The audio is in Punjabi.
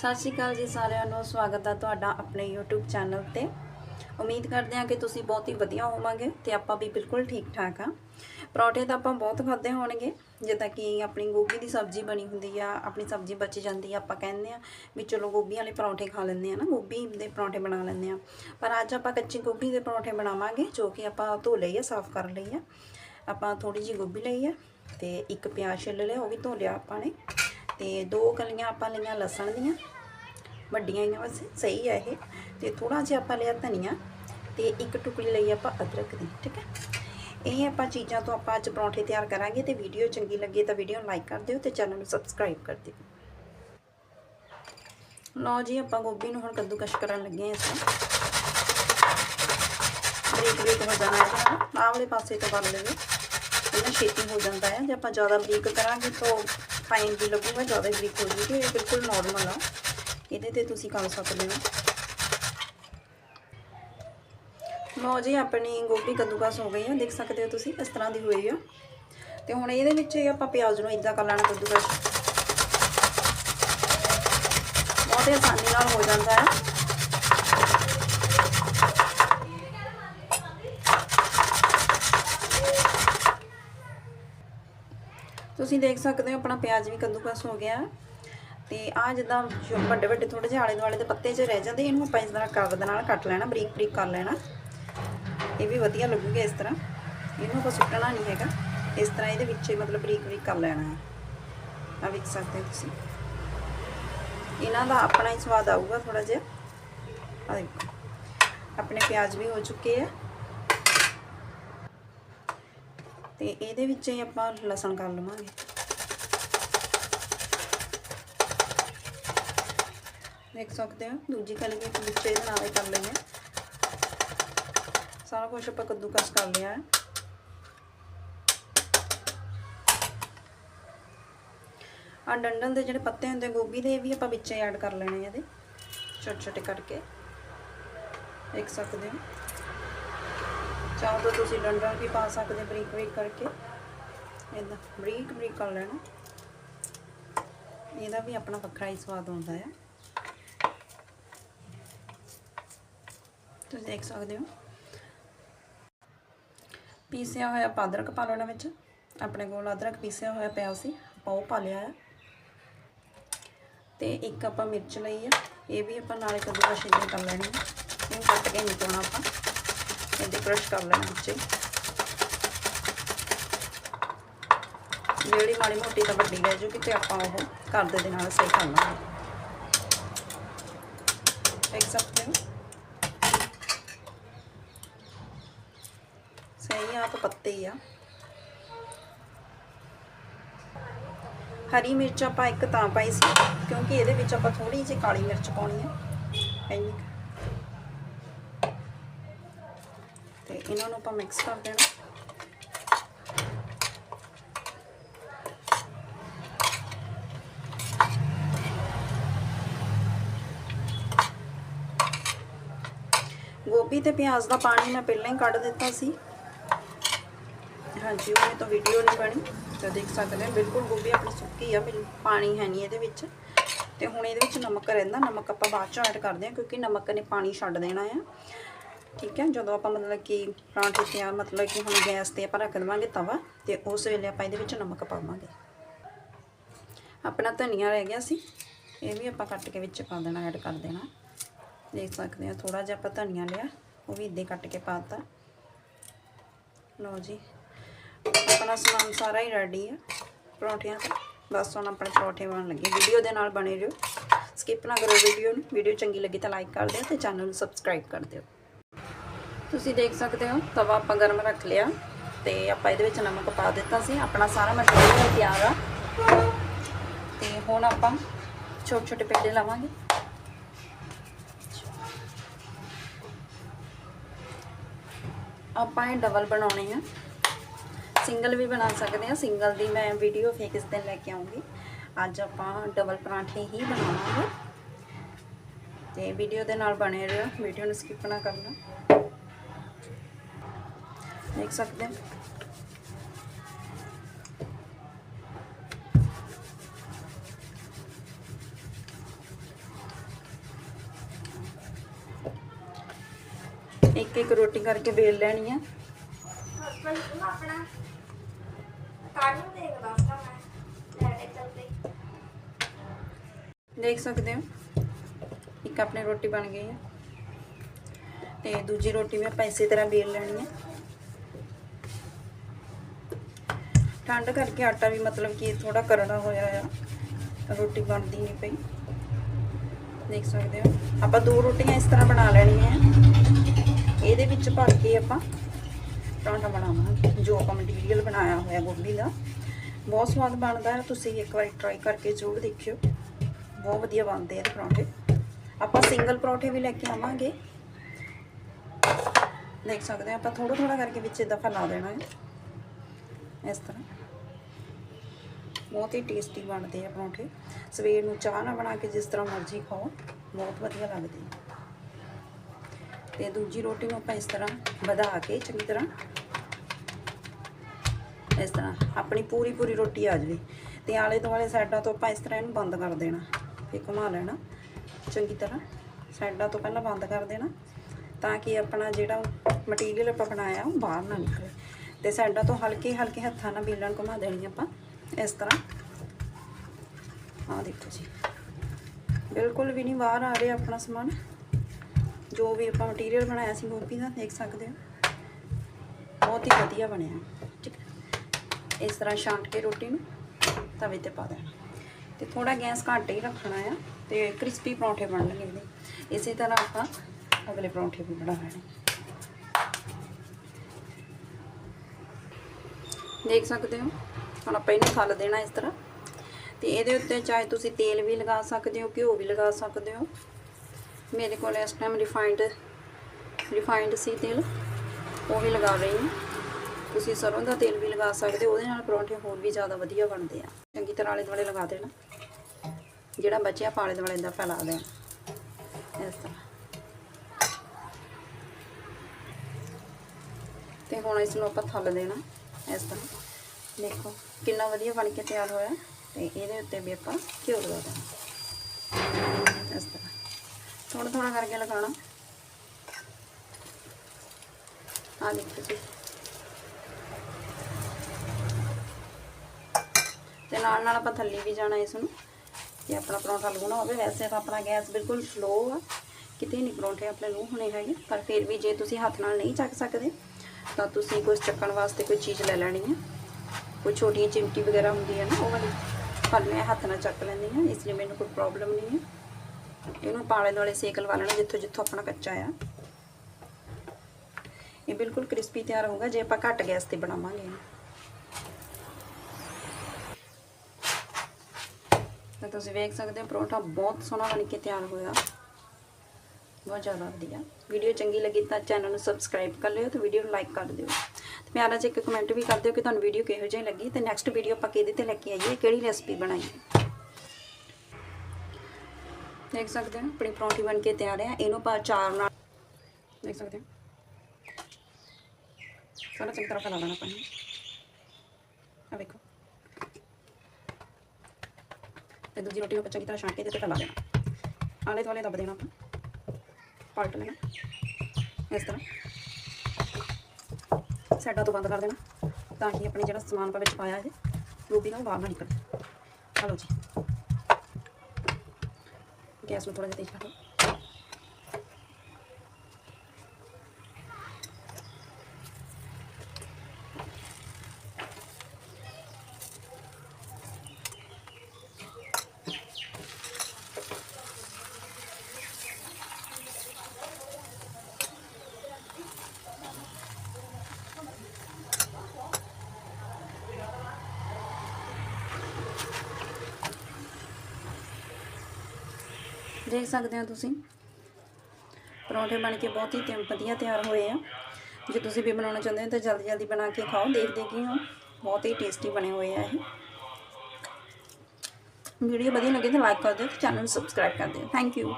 ਸਤਿ ਸ਼੍ਰੀ ਅਕਾਲ ਜੀ ਸਾਰਿਆਂ ਨੂੰ, ਸਵਾਗਤ ਹੈ ਤੁਹਾਡਾ ਆਪਣੇ YouTube ਚੈਨਲ ਤੇ। ਉਮੀਦ ਕਰਦੇ ਹਾਂ ਕਿ ਤੁਸੀਂ ਬਹੁਤ ਹੀ ਵਧੀਆ ਹੋਵੋਗੇ ਤੇ ਆਪਾਂ ਵੀ ਬਿਲਕੁਲ ਠੀਕ ਠਾਕ ਆ। ਪਰੌਂਠੇ ਤਾਂ ਆਪਾਂ ਬਹੁਤ ਖਾਦੇ ਹੋਣਗੇ, ਜਿੱਦਾਂ ਕਿ ਆਪਣੀ ਗੋਭੀ ਦੀ ਸਬਜ਼ੀ ਬਣੀ ਹੁੰਦੀ ਆ, ਆਪਣੀ ਸਬਜ਼ੀ ਬਚ ਜਾਂਦੀ ਆ, ਆਪਾਂ ਕਹਿੰਦੇ ਆ ਵੀ ਚਲੋ ਗੋਭੀ ਵਾਲੇ ਪਰੌਂਠੇ ਖਾ ਲੈਂਦੇ ਆ ਨਾ, ਗੋਭੀ ਦੇ ਪਰੌਂਠੇ ਬਣਾ ਲੈਂਦੇ ਆ। ਪਰ ਅੱਜ ਆਪਾਂ ਕੱਚੀ ਗੋਭੀ ਦੇ ਪਰੌਂਠੇ ਬਣਾਵਾਂਗੇ, ਜੋ ਕਿ ਆਪਾਂ ਧੋ ਲਈ ਆ, ਸਾਫ਼ ਕਰ ਲਈ ਆ। ਆਪਾਂ ਥੋੜੀ ਜਿਹੀ ਗੋਭੀ ਲਈ ਆ ਤੇ ਇੱਕ ਪਿਆਜ਼ ਛਿੱਲ ਲਿਆ, ਉਹ ਵੀ ਧੋ ਲਿਆ ਆਪਾਂ ਨੇ। ਤੇ ਦੋ ਕਲੀਆਂ ਆਪਾਂ ਲਈਆਂ ਲਸਣ ਦੀਆਂ। ਵੱਡੀਆਂ ਹੀ ਆ ਵੈਸੇ, ਸਹੀ ਆ ਇਹ। ਤੇ ਥੋੜਾ ਜਿਹਾ ਆਪਾਂ ਲਿਆ ਧਨੀਆ ਤੇ ਇੱਕ ਟੁਕੜੀ ਲਈ ਆਪਾਂ ਅਦਰਕ ਦੀ, ਠੀਕ ਹੈ? ਇਹ ਆਪਾਂ ਚੀਜ਼ਾਂ ਤੋਂ ਆਪਾਂ ਅੱਜ ਪਰੌਂਠੇ ਤਿਆਰ ਕਰਾਂਗੇ ਤੇ ਵੀਡੀਓ ਚੰਗੀ ਲੱਗੇ ਤਾਂ ਵੀਡੀਓ ਨੂੰ ਲਾਈਕ ਕਰ ਦਿਓ ਤੇ ਚੈਨਲ ਨੂੰ ਸਬਸਕ੍ਰਾਈਬ ਕਰ ਦਿਓ। ਲਓ ਜੀ, ਆਪਾਂ ਗੋਭੀ ਨੂੰ ਹੁਣ ਕੱਦੂਕਸ਼ ਕਰਨ ਲੱਗੇ ਹਾਂ ਇਸ ਬਰੀਕ ਬਰੀਕ ਹੋ ਜਾਣਾ ਹੈ ਆਹ ਵਾਲੇ ਪਾਸੇ ਤੋਂ ਕਰ ਲਵੇ ਇਹਨਾਂ ਛੇਤੀ ਹੋ ਜਾਂਦਾ ਹੈ। ਜੇ ਆਪਾਂ ਜ਼ਿਆਦਾ ਬਰੀਕ ਕਰਾਂਗੇ ਤਾਂ ਫਾਈਨ ਵੀ ਲੱਗੂਗਾ ਜ਼ਿਆਦਾ ਬਰੀਕ ਹੋ ਜੂਗੀ, ਇਹ ਬਿਲਕੁਲ ਨਾਰਮਲ ਆ। ਇਹਦੇ ਤੇ ਤੁਸੀਂ ਕਰ ਸਕਦੇ ਹੋ ਲਓ ਜੀ, ਆਪਣੀ ਗੋਭੀ ਕੱਦੂਕਸ ਹੋ ਗਈ ਆ, ਦੇਖ ਸਕਦੇ ਹੋ ਤੁਸੀਂ, ਇਸ ਤਰ੍ਹਾਂ ਦੀ ਹੋਈ ਆ। ਤੇ ਹੁਣ ਇਹਦੇ ਵਿੱਚ ਹੀ ਆਪਾਂ ਪਿਆਜ਼ ਨੂੰ ਇਦਾਂ ਕਰ ਲੈਣਾ ਕੱਦੂਕਸ। ਬਹੁਤ ਹੀ ਆਸਾਨੀ ਨਾਲ ਹੋ ਜਾਂਦਾ ਹੈ ਤੁਸੀਂ ਦੇਖ ਸਕਦੇ ਹੋ, ਆਪਣਾ ਪਿਆਜ਼ ਵੀ ਕੱਦੂਕਸ ਹੋ ਗਿਆ। ਤੇ ਆ ਜਿੱਦਾਂ ਵੱਡੇ ਵੱਡੇ ਥੋੜੇ ਜਿਹੇ ਆਲੇ ਦੁਆਲੇ ਦੇ ਪੱਤੇ 'ਚ ਰਹਿ ਜਾਂਦੇ, ਇਹਨੂੰ ਆਪਾਂ ਇਸ ਤਰ੍ਹਾਂ ਕਾਗਜ਼ ਨਾਲ ਕੱਟ ਲੈਣਾ, ਬਰੀਕ ਬਰੀਕ ਕਰ ਲੈਣਾ। ਇਹ ਵੀ ਵਧੀਆ ਲੱਗੂਗਾ ਇਸ ਤਰ੍ਹਾਂ। ਇਹਨੂੰ ਆਪਾਂ ਸੁੱਟਣਾ ਨਹੀਂ ਹੈਗਾ। ਇਸ ਤਰ੍ਹਾਂ ਇਹਦੇ ਵਿੱਚ ਮਤਲਬ ਬਰੀਕ ਬਰੀਕ ਕਰ ਲੈਣਾ ਹੈ। ਆ ਵੇਖ ਸਕਦੇ ਹੋ ਤੁਸੀਂ। ਇਹਨਾਂ ਦਾ ਆਪਣਾ ਹੀ ਸਵਾਦ ਆਊਗਾ ਥੋੜਾ ਜਿਹਾ। ਆ ਦੇਖੋ। ਆਪਣੇ ਪਿਆਜ਼ ਵੀ ਹੋ ਚੁੱਕੇ ਆ। ਤੇ ਇਹਦੇ ਵਿੱਚ ਹੀ ਆਪਾਂ ਲਸਣ ਕਰ ਲਵਾਂਗੇ। ਦੇਖ ਸਕਦੇ ਹੋ, ਦੂਜੀ ਕਲੀ ਵੀ ਵਿੱਚ ਇਹਦੇ ਨਾਲ ਹੀ ਕਰ ਲਈਏ ਸਾਰਾ ਕੁਝ ਆਪਾਂ ਕੱਦੂਕਸ ਕਰ ਲਿਆ ਹੈ। ਆ ਡੰਡਲ ਦੇ ਜਿਹੜੇ ਪੱਤੇ ਹੁੰਦੇ ਗੋਭੀ ਦੇ, ਇਹ ਵੀ ਆਪਾਂ ਵਿੱਚ ਐਡ ਕਰ ਲੈਣੇ ਇਹਦੇ ਛੋਟੇ ਛੋਟੇ ਕਰਕੇ। ਦੇਖ ਸਕਦੇ ਹੋ। ਚਾਹੋ ਤਾਂ ਤੁਸੀਂ ਡੰਡਲ ਵੀ ਪਾ ਸਕਦੇ ਬਰੀਕ ਬਰੀਕ ਕਰਕੇ। ਇਹਦਾ ਬਰੀਕ ਬਰੀਕ ਕਰ ਲੈਣਾ। ਇਹਦਾ ਵੀ ਆਪਣਾ ਵੱਖਰਾ ਹੀ ਸਵਾਦ ਆਉਂਦਾ ਆ। ਤੁਸੀਂ ਦੇਖ ਸਕਦੇ ਹੋ। ਪੀਸਿਆ ਹੋਇਆ ਆਪਾਂ ਅਦਰਕ ਪਾ ਲੈਣਾ ਵਿੱਚ। ਆਪਣੇ ਕੋਲ ਅਦਰਕ ਪੀਸਿਆ ਹੋਇਆ ਪਿਆ ਸੀ। ਆਪਾਂ ਉਹ ਪਾ ਲਿਆ ਹੈ ਤੇ ਇੱਕ ਆਪਾਂ ਮਿਰਚ ਲਈ ਆ। ਇਹ ਵੀ ਆਪਾਂ ਨਾਲੇ ਕੱਦੂਕਸ ਛਿੱਲੇ ਕਰ ਲੈਣੀ ਆ। ਇਹਨੂੰ ਕੱਟ ਕੇ ਨਹੀਂ ਪਾਉਣਾ ਆਪਾਂ। ਇਹਦੇ ਕ੍ਰਸ਼ ਕਰ ਲੈਣਾ ਵਿੱਚੇ। ਜਿਹੜੀ ਮਾੜੀ ਮੋਟੀ ਤਾਂ ਵੱਡੀ ਰਹਿ ਜੂਗੀ ਤੇ ਆਪਾਂ ਉਹ ਕਰਦੇ ਦੇ ਨਾਲ ਸਹੀ ਕਰ ਲਾਂਗੇ। ਦੇਖ ਸਕਦੇ ਹੋ? ਸਹੀ ਆ ਤਾਂ ਪੱਤੇ ਹੀ ਆ। ਹਰੀ ਮਿਰਚ ਆਪਾਂ ਇੱਕ ਤਾਂ ਪਾਈ ਸੀ, ਕਿਉਂਕਿ ਇਹਦੇ ਵਿੱਚ ਆਪਾਂ ਥੋੜੀ ਜਿਹੀ ਕਾਲੀ ਮਿਰਚ ਪਾਉਣੀ ਹੈ ਇੰਨੀ ਤੇ ਇਹਨਾਂ ਨੂੰ ਆਪਾਂ ਮਿਕਸ ਕਰ ਦੇਣਾ ਗੋਭੀ ਤੇ ਪਿਆਜ਼ ਦਾ ਪਾਣੀ ਮੈਂ ਪਹਿਲਾਂ ਹੀ ਕੱਢ ਦਿੱਤਾ ਸੀ। ਹਾਂਜੀ ਉਹਨੇ ਤਾਂ ਵੀਡੀਓ ਨਹੀਂ ਬਣੀ। ਤਾਂ ਦੇਖ ਸਕਦੇ ਹੋ, ਬਿਲਕੁਲ ਗੋਭੀ ਆਪਣੀ ਸੁੱਕੀ ਆ ਪਾਣੀ ਹੈ ਨਹੀਂ ਇਹਦੇ ਵਿੱਚ। ਤੇ ਹੁਣ ਇਹਦੇ ਵਿੱਚ ਨਮਕ ਰਹਿੰਦਾ, ਨਮਕ ਆਪਾਂ ਬਾਅਦ ਚ ਐਡ ਕਰਦੇ ਹਾਂ, ਕਿਉਂਕਿ ਨਮਕ ਨੇ ਪਾਣੀ ਛੱਡ ਦੇਣਾ ਆ। ਠੀਕ ਹੈ, ਜਦੋਂ ਆਪਾਂ ਮਤਲਬ ਕਿ ਪਰਾਂਠੇ ਤਿਆਰ ਮਤਲਬ ਕਿ ਹੁਣ ਗੈਸ ਤੇ ਆਪਾਂ ਰੱਖ ਦੇਵਾਂਗੇ ਤਵਾ ਤੇ ਉਸ ਵੇਲੇ ਆਪਾਂ ਇਹਦੇ ਵਿੱਚ ਨਮਕ ਪਾਵਾਂਗੇ। ਆਪਣਾ ਧਨੀਆ ਰਹਿ ਗਿਆ ਸੀ, ਇਹ ਵੀ ਆਪਾਂ ਕੱਟ ਕੇ ਵਿੱਚ ਪਾ ਦੇਣਾ ਐਡ ਕਰ ਦੇਣਾ। ਦੇਖ ਸਕਦੇ ਹੋ ਥੋੜਾ ਜਿਹਾ ਆਪਾਂ ਧਨੀਆ ਲਿਆ, ਉਹ ਵੀ ਇੱਦੇ ਕੱਟ ਕੇ ਪਾਤਾ ਲਓ ਜੀ, ਆਪਣਾ ਸਮਾਨ ਸਾਰਾ ਹੀ ਰੈਡੀ ਆ ਪਰੌਂਠਿਆਂ ਦਾ। ਬਸ ਹੁਣ ਆਪਣੇ ਪਰੌਂਠੇ ਬਣਨ ਲੱਗੇ। ਵੀਡੀਓ ਦੇ ਨਾਲ ਬਣੇ ਰਹੋ। ਸਕਿਪ ਨਾ ਕਰੋ ਵੀਡੀਓ ਨੂੰ। ਵੀਡੀਓ ਚੰਗੀ ਲੱਗੀ ਤਾਂ ਲਾਈਕ ਕਰ ਦਿਓ ਤੇ ਚੈਨਲ ਨੂੰ ਸਬਸਕ੍ਰਾਈਬ ਕਰ ਦਿਓ। ਤੁਸੀਂ ਦੇਖ ਸਕਦੇ ਹੋ, ਤਵਾ ਆਪਾਂ ਗਰਮ ਰੱਖ ਲਿਆ ਤੇ ਆਪਾਂ ਇਹਦੇ ਵਿੱਚ ਨਮਕ ਪਾ ਦਿੱਤਾ ਸੀ। ਆਪਣਾ ਸਾਰਾ ਮਟੀਰੀਅਲ ਤਿਆਰ ਆ ਤੇ ਹੁਣ ਆਪਾਂ ਛੋਟੇ ਛੋਟੇ ਪੇੜੇ ਲਾਵਾਂਗੇ। ਆਪਾਂ ਇਹ ਡਬਲ ਬਣਾਉਣੇ ਆ। ਸਿੰਗਲ ਵੀ ਬਣਾ ਸਕਦੇ ਆ। ਸਿੰਗਲ ਦੀ ਮੈਂ ਵੀਡੀਓ ਫੇਰ ਕਿਸ ਦਿਨ ਲੈ ਕੇ ਆਉਂਗੀ। ਅੱਜ ਆਪਾਂ ਡਬਲ ਪਰਾਂਠੇ ਹੀ ਬਣਾਵਾਂਗੇ। ਤੇ ਵੀਡੀਓ ਦੇ ਨਾਲ ਬਣੇ ਰਹੋ। ਵੀਡੀਓ ਨੂੰ ਸਕਿਪ ਨਾ ਕਰਨਾ। देख सकते हैं। एक एक रोटी करके बेल लेनी है। देख सकते हो। एक अपनी रोटी बन गई है। दूजी रोटी में आप तरह बेल लेनी है। ਠੰਡ ਕਰਕੇ ਆਟਾ ਵੀ ਮਤਲਬ ਕਿ ਥੋੜਾ ਕਰੜਾ ਹੋਇਆ ਆ। ਰੋਟੀ ਬਣਦੀ ਨਹੀਂ ਪਈ। ਦੇਖ ਸਕਦੇ ਹੋ। ਆਪਾਂ ਦੋ ਰੋਟੀਆਂ ਇਸ ਤਰ੍ਹਾਂ ਬਣਾ ਲੈਣੀਆਂ ਇਹਦੇ ਵਿੱਚ ਭਰ ਕੇ ਆਪਾਂ ਪਰੌਂਠਾ ਬਣਾਵਾਂਗੇ, ਜੋ ਆਪਾਂ ਮਟੀਰੀਅਲ ਬਣਾਇਆ ਹੋਇਆ ਗੋਭੀ ਦਾ। ਬਹੁਤ ਸਵਾਦ ਬਣਦਾ ਹੈ ਤੁਸੀਂ ਇੱਕ ਵਾਰੀ ਟਰਾਈ ਕਰਕੇ ਜ਼ਰੂਰ ਦੇਖਿਓ। ਬਹੁਤ ਵਧੀਆ ਬਣਦੇ ਆ ਪਰੌਂਠੇ। ਆਪਾਂ ਸਿੰਗਲ ਪਰੌਂਠੇ ਵੀ ਲੈ ਕੇ ਆਵਾਂਗੇ। ਦੇਖ ਸਕਦੇ ਆ ਆਪਾਂ ਥੋੜਾ ਥੋੜਾ ਕਰਕੇ ਵਿੱਚ ਇਦਾਂ ਫੈਲਾ ਦੇਣਾ ਹੈ ਇਸ ਤਰ੍ਹਾਂ। ਬਹੁਤ ਹੀ ਟੇਸਟੀ ਬਣਦੇ ਆ ਪਰੌਂਠੇ। ਸਵੇਰ ਨੂੰ ਚਾਹ ਨਾਲ ਬਣਾ ਕੇ ਜਿਸ ਤਰ੍ਹਾਂ ਮਰਜ਼ੀ ਖਾਓ, ਬਹੁਤ ਵਧੀਆ ਲੱਗਦੇ ਆ। ਤੇ ਦੂਜੀ ਰੋਟੀ ਨੂੰ ਆਪਾਂ ਇਸ ਤਰ੍ਹਾਂ ਵਧਾ ਕੇ ਚੰਗੀ ਤਰ੍ਹਾਂ ਇਸ ਤਰ੍ਹਾਂ ਆਪਣੀ ਪੂਰੀ ਪੂਰੀ ਰੋਟੀ ਆ ਜਾਵੇ। ਤੇ ਆਲੇ ਦੁਆਲੇ ਸਾਈਡਾਂ ਤੋਂ ਆਪਾਂ ਇਸ ਤਰ੍ਹਾਂ ਇਹਨੂੰ ਬੰਦ ਕਰ ਦੇਣਾ, ਫਿਰ ਘੁਮਾ ਲੈਣਾ। ਚੰਗੀ ਤਰ੍ਹਾਂ ਸਾਈਡਾਂ ਤੋਂ ਪਹਿਲਾਂ ਬੰਦ ਕਰ ਦੇਣਾ, ਤਾਂ ਕਿ ਆਪਣਾ ਜਿਹੜਾ ਮਟੀਰੀਅਲ ਆਪਾਂ ਬਣਾਇਆ ਉਹ ਬਾਹਰ ਨਾ ਨਿਕਲੇ। ਤੇ ਸਾਈਡਾਂ ਤੋਂ ਹਲਕੇ ਹਲਕੇ ਹੱਥਾਂ ਨਾਲ ਬੇਲਣ ਘੁਮਾ ਦੇਣੀ ਆਪਾਂ। ਇਸ ਤਰ੍ਹਾਂ। ਆਹ ਦੇਖੋ ਜੀ। ਬਿਲਕੁਲ ਵੀ ਨਹੀਂ ਬਾਹਰ ਆ ਰਿਹਾ ਆਪਣਾ ਸਮਾਨ। ਜੋ ਵੀ ਆਪਾਂ ਮਟੀਰੀਅਲ ਬਣਾਇਆ ਸੀ ਗੋਭੀ ਦਾ, ਦੇਖ ਸਕਦੇ ਹੋ। ਬਹੁਤ ਹੀ ਵਧੀਆ ਬਣਿਆ। ਠੀਕ ਹੈ। ਇਸ ਤਰ੍ਹਾਂ ਛਾਂਟ ਕੇ ਰੋਟੀ ਨੂੰ ਤਵੇ ਤੇ ਪਾ ਦੇਣਾ। ਤੇ ਥੋੜਾ ਗੈਸ ਘੱਟ ਹੀ ਰੱਖਣਾ ਆ ਤੇ ਕ੍ਰਿਸਪੀ ਪਰੌਂਠੇ ਬਣਨਗੇ ਇਹਦੇ। ਇਸੇ ਤਰ੍ਹਾਂ ਆਪਾਂ ਅਗਲੇ ਪਰੌਂਠੇ ਵੀ ਬਣਾ ਲੈਣੇ। ਦੇਖ ਸਕਦੇ ਹੋ? ਹੁਣ ਆਪਾਂ ਇਹਨੂੰ ਥੱਲ ਦੇਣਾ ਇਸ ਤਰ੍ਹਾਂ। ਤੇ ਇਹਦੇ ਉੱਤੇ ਚਾਹੇ ਤੁਸੀਂ ਤੇਲ ਵੀ ਲਗਾ ਸਕਦੇ ਹੋ, ਘਿਓ ਵੀ ਲਗਾ ਸਕਦੇ ਹੋ। ਮੇਰੇ ਕੋਲ ਇਸ ਟਾਈਮ ਰਿਫਾਈਨਡ ਰਿਫਾਈਨਡ ਸੀ ਤੇਲ। ਉਹ ਵੀ ਲਗਾ ਰਹੀ ਹਾਂ। ਤੁਸੀਂ ਸਰੋਂ ਦਾ ਤੇਲ ਵੀ ਲਗਾ ਸਕਦੇ ਹੋ, ਉਹਦੇ ਨਾਲ ਪਰੌਂਠੇ ਹੋਰ ਵੀ ਜ਼ਿਆਦਾ ਵਧੀਆ ਬਣਦੇ ਆ। ਚੰਗੀ ਤਰ੍ਹਾਂ ਆਲੇ ਦੁਆਲੇ ਲਗਾ ਦੇਣਾ। ਜਿਹੜਾ ਬਚਿਆ ਪਾਲੇ ਦੁਆਲੇ ਦਾ ਫੈਲਾ ਦੇਣਾ। ਇਸ ਤਰ੍ਹਾਂ। ਤੇ ਹੁਣ ਇਸ ਨੂੰ ਆਪਾਂ ਥੱਲ ਦੇਣਾ। ਇਸ ਤਰ੍ਹਾਂ। ਦੇਖੋ, ਕਿੰਨਾ ਵਧੀਆ ਬਣ ਕੇ ਤਿਆਰ ਹੋਇਆ। ਤੇ ਇਹਦੇ ਉੱਤੇ ਵੀ ਆਪਾਂ ਘਿਓ ਲਗਾ ਦੇਣਾ। ਇਸ ਤਰ੍ਹਾਂ। ਥੋੜਾ ਥੋੜਾ ਕਰਕੇ ਲਗਾਉਣਾ। ਆ ਦੇਖੋ ਜੀ। ਤੇ ਨਾਲ ਨਾਲ ਆਪਾਂ ਥੱਲੇ ਵੀ ਜਾਣਾ ਇਸ ਨੂੰ। ਕਿ ਆਪਣਾ ਪਰੌਂਠਾ ਲਗਾਉਣਾ ਹੋਵੇ। ਵੈਸੇ ਤਾਂ ਆਪਣਾ ਗੈਸ ਬਿਲਕੁਲ ਸਲੋ ਆ। ਕਿਤੇ ਨਹੀਂ ਪਰੌਂਠੇ ਆਪਣੇ ਨੂੰ ਹੋਣੇ ਹੈਗੇ। ਪਰ ਫਿਰ ਵੀ ਜੇ ਤੁਸੀਂ ਹੱਥ ਨਾਲ ਨਹੀਂ ਚੱਕ ਸਕਦੇ, ਤਾਂ ਤੁਸੀਂ ਕੁਝ ਚੱਕਣ ਵਾਸਤੇ ਕੋਈ ਚੀਜ਼ ਲੈ ਲੈਣੀ ਹੈ ਕੋਈ ਛੋਟੀ ਚਿਮਟੀ ਵਗੈਰਾ ਹੁੰਦੀ ਹੈ ਨਾ, ਉਹ ਵਾਲੀ। ਪਰ ਮੈਂ ਹੱਥ ਨਾਲ ਚੱਕ ਲੈਂਦੀ ਹਾਂ, ਇਸ ਲਈ ਮੈਨੂੰ ਕੋਈ ਪ੍ਰੋਬਲਮ ਨਹੀਂ ਹੈ। ਇਹਨੂੰ ਪਾਲੇ ਦੁਆਲੇ ਸੇਕ ਲਵਾ ਲੈਣਾ, ਜਿੱਥੋਂ ਜਿੱਥੋਂ ਆਪਣਾ ਕੱਚਾ ਆ। ਇਹ ਬਿਲਕੁਲ ਕ੍ਰਿਸਪੀ ਤਿਆਰ ਹੋਊਗਾ, ਜੇ ਆਪਾਂ ਘੱਟ ਗੈਸ ਤੇ ਬਣਾਵਾਂਗੇ। ਤਾਂ ਤੁਸੀਂ ਵੇਖ ਸਕਦੇ ਹੋ, ਪਰੌਂਠਾ ਬਹੁਤ ਸੋਹਣਾ ਬਣ ਕੇ ਤਿਆਰ ਹੋਇਆ। ਬਹੁਤ ਜ਼ਿਆਦਾ ਵਧੀਆ ਵੀਡੀਓ ਚੰਗੀ ਲੱਗੀ ਤਾਂ ਚੈਨਲ ਨੂੰ ਸਬਸਕ੍ਰਾਈਬ ਕਰ ਲਿਓ ਤੇ ਵੀਡੀਓ ਨੂੰ ਲਾਈਕ ਕਰ ਦਿਓ ਤੇ ਪਿਆਰਾ ਜਿਹਾ ਇੱਕ ਕਮੈਂਟ ਵੀ ਕਰ ਦਿਓ ਕਿ ਤੁਹਾਨੂੰ ਵੀਡੀਓ ਕਿਹੋ ਜਿਹੀ ਲੱਗੀ ਤੇ ਨੈਕਸਟ ਵੀਡੀਓ ਆਪਾਂ ਕਿਹਦੇ ਤੇ ਲੈ ਕੇ ਆਈਏ ਕਿਹੜੀ ਰੈਸਪੀ ਬਣਾਈਏ ਦੇਖ ਸਕਦੇ ਹੋ ਆਪਣੀ ਪਰੌਂਠੀ ਬਣ ਕੇ ਤਿਆਰ ਹੈ ਇਹਨੂੰ ਆਪਾਂ ਚਾਰ ਨਾਲ ਦੇਖ ਸਕਦੇ ਹੋ ਸਾਰਾ ਚੰਗੀ ਤਰ੍ਹਾਂ ਫੈਲਾ ਦੇਣਾ ਆਪਾਂ ਨੇ ਆ ਵੇਖੋ ਤੇ ਦੂਜੀ ਰੋਟੀ ਨੂੰ ਆਪਾਂ ਚੰਗੀ ਤਰ੍ਹਾਂ ਛਾਂਟ ਕੇ ਤੇ ਫੈਲਾ ਦੇਣਾ ਆਲੇ ਦੁਆਲੇ ਦੱਬ ਦੇਣਾ ਆਪਾਂ ਪਲਟ ਲੈਣਾ ਇਸ ਤਰ੍ਹਾਂ। ਸਾਈਡਾਂ ਤੋਂ ਬੰਦ ਕਰ ਦੇਣਾ। ਤਾਂ ਕਿ ਆਪਣੇ ਜਿਹੜਾ ਸਮਾਨ ਆਪਾਂ ਵਿੱਚ ਪਾਇਆ ਹੈ ਗੋਭੀ ਨਾਲ ਬਾਹਰ ਨਾ ਨਿਕਲੇ। ਹਲੋ ਜੀ। ਗੈਸ ਨੂੰ ਥੋੜਾ ਜਿਹਾ ਤੇਜ਼ ਕਰ ਲਓ। ਦੇਖ ਸਕਦੇ ਹੋ ਤੁਸੀਂ। ਪਰੌਂਠੇ ਬਣ ਕੇ ਬਹੁਤ ਹੀ ਵਧੀਆ ਤਿਆਰ ਹੋਏ ਆ। ਜੇ ਤੁਸੀਂ ਵੀ ਬਣਾਉਣਾ ਚਾਹੁੰਦੇ ਹੋ ਤਾਂ ਜਲਦੀ ਜਲਦੀ ਬਣਾ ਕੇ ਖਾਓ। ਦੇਖਦੇ ਕੀ ਹੋ ਬਹੁਤ ਹੀ ਟੇਸਟੀ ਬਣੇ ਹੋਏ ਆ ਇਹ। ਵੀਡੀਓ ਵਧੀਆ ਲੱਗੇ ਤਾਂ ਲਾਈਕ ਕਰ ਦਿਓ ਚੈਨਲ ਨੂੰ ਸਬਸਕ੍ਰਾਈਬ ਕਰ ਦਿਓ। Thank you